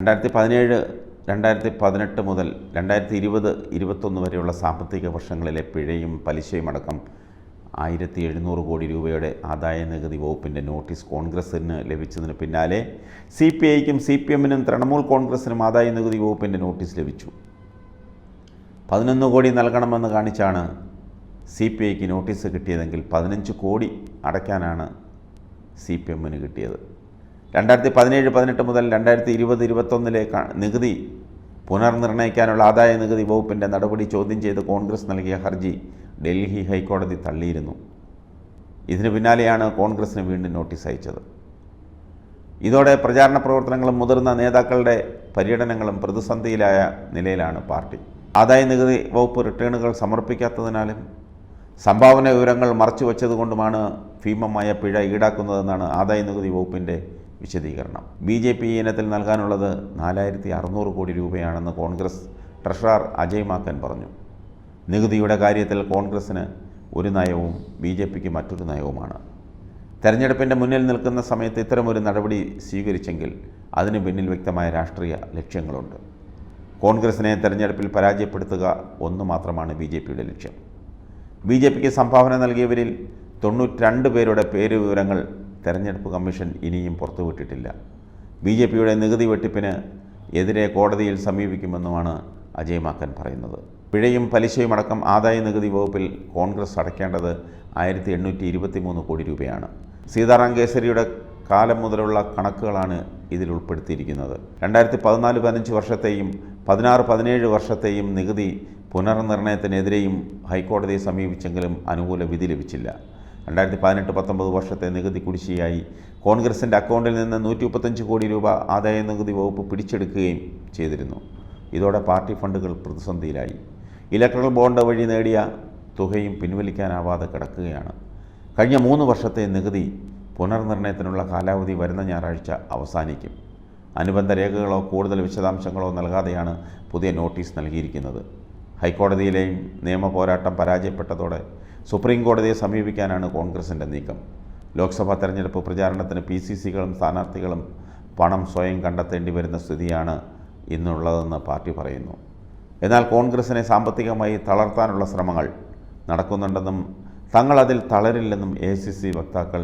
രണ്ടായിരത്തി പതിനേഴ് രണ്ടായിരത്തി പതിനെട്ട് മുതൽ രണ്ടായിരത്തി ഇരുപത് ഇരുപത്തൊന്ന് വരെയുള്ള സാമ്പത്തിക വർഷങ്ങളിലെ പിഴയും പലിശയും അടക്കം ആയിരത്തി എഴുന്നൂറ് കോടി രൂപയുടെ ആദായ നികുതി വകുപ്പിന്റെ നോട്ടീസ് കോൺഗ്രസിന് ലഭിച്ചതിന് പിന്നാലെ സി പി ഐക്കും സി പി എമ്മിനും തൃണമൂൽ കോൺഗ്രസിനും ആദായ നികുതി വകുപ്പിന്റെ നോട്ടീസ് ലഭിച്ചു. പതിനൊന്ന് കോടി നൽകണമെന്ന് കാണിച്ചാണ് സി പി ഐക്ക് നോട്ടീസ് കിട്ടിയതെങ്കിൽ പതിനഞ്ച് കോടി അടയ്ക്കാനാണ് സി പി എമ്മിന് കിട്ടിയത്. രണ്ടായിരത്തി പതിനേഴ് പതിനെട്ട് മുതൽ രണ്ടായിരത്തി ഇരുപത് ഇരുപത്തൊന്നിലെ ക- നികുതി പുനർനിർണയിക്കാനുള്ള ആദായ നികുതി വകുപ്പിന്റെ നടപടി ചോദ്യം ചെയ്ത് കോൺഗ്രസ് നൽകിയ ഹർജി ഡൽഹി ഹൈക്കോടതി തള്ളിയിരുന്നു. ഇതിന് പിന്നാലെയാണ് കോൺഗ്രസിന് വീണ്ടും നോട്ടീസ് അയച്ചത്. ഇതോടെ പ്രചാരണ പ്രവർത്തനങ്ങളും മുതിർന്ന നേതാക്കളുടെ പര്യടനങ്ങളും പ്രതിസന്ധിയിലായ നിലയിലാണ് പാർട്ടി. ആദായ നികുതി വകുപ്പ് റിട്ടേണുകൾ സമർപ്പിക്കാത്തതിനാലും സംഭാവന വിവരങ്ങൾ മറച്ചുവെച്ചതുകൊണ്ടുമാണ് ഭീമമായ പിഴ ഈടാക്കുന്നതെന്നാണ് ആദായ നികുതി വകുപ്പിന്റെ വിശദീകരണം. ബി ജെ പി ഇനത്തിൽ നൽകാനുള്ളത് നാലായിരത്തി അറുന്നൂറ് കോടി രൂപയാണെന്ന് കോൺഗ്രസ് ട്രഷറർ അജയ് മാക്കൻ പറഞ്ഞു. നികുതിയുടെ കാര്യത്തിൽ കോൺഗ്രസ്സിന് ഒരു നയവും ബി ജെ പിക്ക് മറ്റൊരു നയവുമാണ്. തെരഞ്ഞെടുപ്പിന്റെ മുന്നിൽ നിൽക്കുന്ന സമയത്ത് ഇത്തരമൊരു നടപടി സ്വീകരിച്ചെങ്കിൽ അതിന് പിന്നിൽ വ്യക്തമായ രാഷ്ട്രീയ ലക്ഷ്യങ്ങളുണ്ട്. കോൺഗ്രസിനെ തെരഞ്ഞെടുപ്പിൽ പരാജയപ്പെടുത്തുക ഒന്ന് മാത്രമാണ് ബി ജെ പിയുടെ ലക്ഷ്യം. ബി ജെ പിക്ക് സംഭാവന നൽകിയവരിൽ തൊണ്ണൂറ്റിരണ്ട് പേരുടെ പേര് വിവരങ്ങൾ തെരഞ്ഞെടുപ്പ് കമ്മീഷൻ ഇനിയും പുറത്തുവിട്ടിട്ടില്ല. ബി ജെ പിയുടെ നികുതി വെട്ടിപ്പിന് എതിരെ കോടതിയിൽ സമീപിക്കുമെന്നുമാണ് അജയ് മാക്കൻ പറയുന്നത്. പിഴയും പലിശയും അടക്കം ആദായ നികുതി വകുപ്പിൽ കോൺഗ്രസ് അടയ്ക്കേണ്ടത് ആയിരത്തി എണ്ണൂറ്റി ഇരുപത്തി മൂന്ന് കോടി രൂപയാണ്. സീതാറാം കേസരിയുടെ കാലം മുതലുള്ള കണക്കുകളാണ് ഇതിൽ ഉൾപ്പെടുത്തിയിരിക്കുന്നത്. രണ്ടായിരത്തി പതിനാല് പതിനഞ്ച് വർഷത്തെയും പതിനാറ് പതിനേഴ് വർഷത്തെയും നികുതി പുനർനിർണയത്തിനെതിരെയും ഹൈക്കോടതിയെ സമീപിച്ചെങ്കിലും അനുകൂല വിധി ലഭിച്ചില്ല. രണ്ടായിരത്തി പതിനെട്ട് പത്തൊമ്പത് വർഷത്തെ നികുതി കുടിശ്ശിയായി കോൺഗ്രസിന്റെ അക്കൗണ്ടിൽ നിന്ന് നൂറ്റി മുപ്പത്തഞ്ച് കോടി രൂപ ആദായ നികുതി വകുപ്പ് പിടിച്ചെടുക്കുകയും ചെയ്തിരുന്നു. ഇതോടെ പാർട്ടി ഫണ്ടുകൾ പ്രതിസന്ധിയിലായി. ഇലക്ട്രൽ ബോണ്ട് വഴി നേടിയ തുകയും പിൻവലിക്കാനാവാതെ കിടക്കുകയാണ്. കഴിഞ്ഞ മൂന്ന് വർഷത്തെ നികുതി പുനർനിർണയത്തിനുള്ള കാലാവധി വരുന്ന ഞായറാഴ്ച അവസാനിക്കും. അനുബന്ധ രേഖകളോ കൂടുതൽ വിശദാംശങ്ങളോ നൽകാതെയാണ് പുതിയ നോട്ടീസ് നൽകിയിരിക്കുന്നത്. ഹൈക്കോടതിയിലെയും നിയമ പോരാട്ടം പരാജയപ്പെട്ടതോടെ സുപ്രീം കോടതിയെ സമീപിക്കാനാണ് കോൺഗ്രസിന്റെ നീക്കം. ലോക്സഭാ തെരഞ്ഞെടുപ്പ് പ്രചാരണത്തിന് പി സി സികളും സ്ഥാനാർത്ഥികളും പണം സ്വയം കണ്ടെത്തേണ്ടി വരുന്ന സ്ഥിതിയാണ് ഇന്നുള്ളതെന്ന് പാർട്ടി പറയുന്നു. എന്നാൽ കോൺഗ്രസിനെ സാമ്പത്തികമായി തളർത്താനുള്ള ശ്രമങ്ങൾ നടക്കുന്നുണ്ടെന്നും തങ്ങളതിൽ തളരില്ലെന്നും എ സി സി വക്താക്കൾ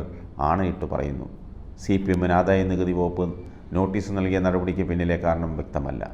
ആണയിട്ട് പറയുന്നു. സി പി എമ്മിന് ആദായ നികുതി വകുപ്പ് നോട്ടീസ് നൽകിയ നടപടിക്ക് പിന്നിലെ കാരണം വ്യക്തമല്ല.